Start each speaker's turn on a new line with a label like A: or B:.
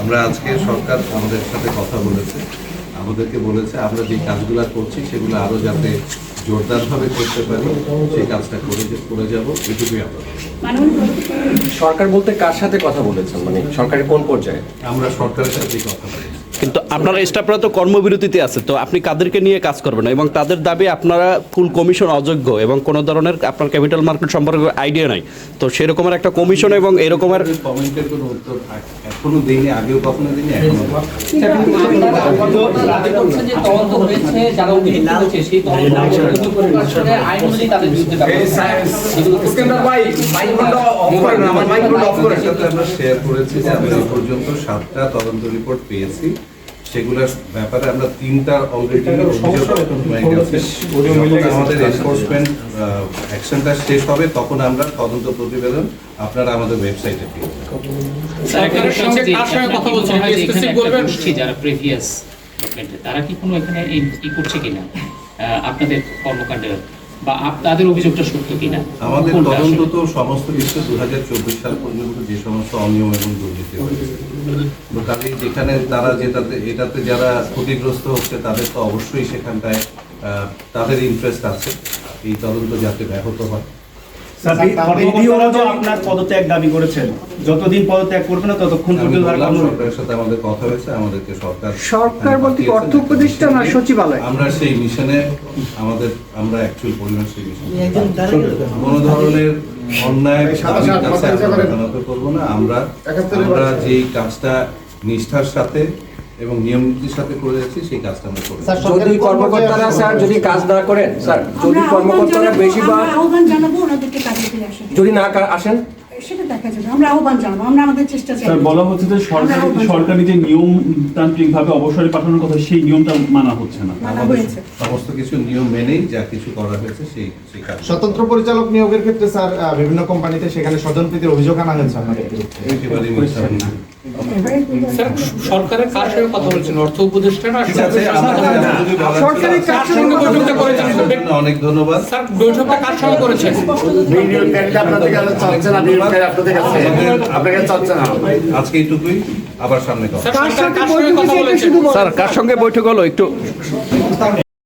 A: আমরা আজকে সরকার আমাদের সাথে কথা বলেছে। আমাদেরকে বলেছে, আমরা যে কাজগুলো করছি, সেগুলো আরও যাতে জোরদারভাবে করতে পারি সেই কাজটা করে করে যাব এটুকুই আমরা
B: সরকার বলতে কার সাথে কথা বলেছেন? মানে সরকারের কোন পর্যায়ে?
A: আমরা সরকারের সাথে কথা বলেছি।
C: কিন্তু আপনারা স্টাফরা তো কর্মবিরতিতে আছে তো আপনি কাদেরকে নিয়ে কাজ করবেন এবং তাদের দাবি আপনারা ফুল কমিশন অযোগ্য এবং কোনো ধরনের আপনার ক্যাপিটাল মার্কেট সম্পর্কে আইডিয়া নাই তো সেরকমের একটা কমিশন এবং এরকমের
A: কমেন্টের কোনো উত্তর এখনও দিইনি আগেও কখনো দিইনি এখনও শেয়ার করেছি যে আমরা পর্যন্ত সাতটা তদন্ত রিপোর্ট পেয়েছি সেগুলোর ব্যাপারে আমরা তিনটা অলরেডি আমাদের এনফোর্সমেন্ট অ্যাকশনটা শেষ হবে তখন আমরা তদন্ত প্রতিবেদন আপনারা আমাদের ওয়েবসাইটে পেয়ে
D: হয় যারা প্রিভিয়াস তারা কি কোনো এখানে ই করছে কিনা? আহ, আপনাদের কর্মকাণ্ডে বা তাদের অভিযোগটা সত্য কিনা?
A: আমাদের তদন্ত তো সমস্ত কিছু দু হাজার চব্বিশ সাল পর্যন্ত যে সমস্ত অনিয়ম এবং দুর্নীতি হয়েছে। কাজেই যেখানে তারা যেটাতে এটাতে যারা ক্ষতিগ্রস্ত হচ্ছে তাদের তো অবশ্যই সেখানটায় তাদের ইন্টারেস্ট আছে। এই তদন্ত যাতে ব্যাহত হয়।
E: আপনার পদত্যাগ দাবি করেছেন। যতদিন পদত্যাগ করবে না ততক্ষণ পর্যন্ত তার
A: বললাম
E: কর্ম-
A: সরকারের সাথে আমাদের কথা হয়েছে আমাদেরকে সরকার
F: সরকার বলতে অর্থ উপদেষ্টা না সচিবালয়?
A: আমরা সেই মিশনে আমাদের আমরা অ্যাকচুয়াল পরিমাণ সেই মিশনে কোনো ধরনের অন্যায় করব না। আমরা আমরা যেই কাজটা নিষ্ঠার সাথে এবং নিয়ম নীতির সাথে করে যাচ্ছি সেই কাজটা আমরা করে।
B: যদি কর্মকর্তারা স্যার যদি কাজ না করেন স্যার যদি কর্মকর্তারা বেশিরভাগ
G: আমরা আহ্বান জানাব ওনাদেরকে কাজে ফিরে আসেন।
B: যদি না আসেন?
G: সেটা দেখা যাবে আমরা আহ্বান জানাব আমরা আমাদের চেষ্টা চাই।
E: বলা হচ্ছে যে সরকারি সরকারি যে নিয়মতান্ত্রিক অবসরে পাঠানোর কথা সেই নিয়মটা মানা হচ্ছে না।
A: আমাদের সমস্ত কিছু নিয়ম মেনেই যা কিছু করা হয়েছে সেই সেই কাজ।
H: স্বতন্ত্র পরিচালক নিয়োগের ক্ষেত্রে স্যার বিভিন্ন কোম্পানিতে সেখানে স্বজনপ্রীতির অভিযোগ আনা হয়েছে আপনাদের
D: সরকারের কার সঙ্গে কথা বলছেন? অর্থ উপদেষ্টা না
A: ঠিক আছে আমাদের এতটুকু বলার ছিল।
F: সরকারি কাজ সঙ্গে
D: বৈঠকটা করেছেন?
A: অনেক ধন্যবাদ।
D: স্যার বৈঠকটা কার সঙ্গে করেছেন?
A: আজকে এইটুকুই আবার সামনে
F: কার
D: কার
C: স্যার কার সঙ্গে বৈঠক হলো? একটু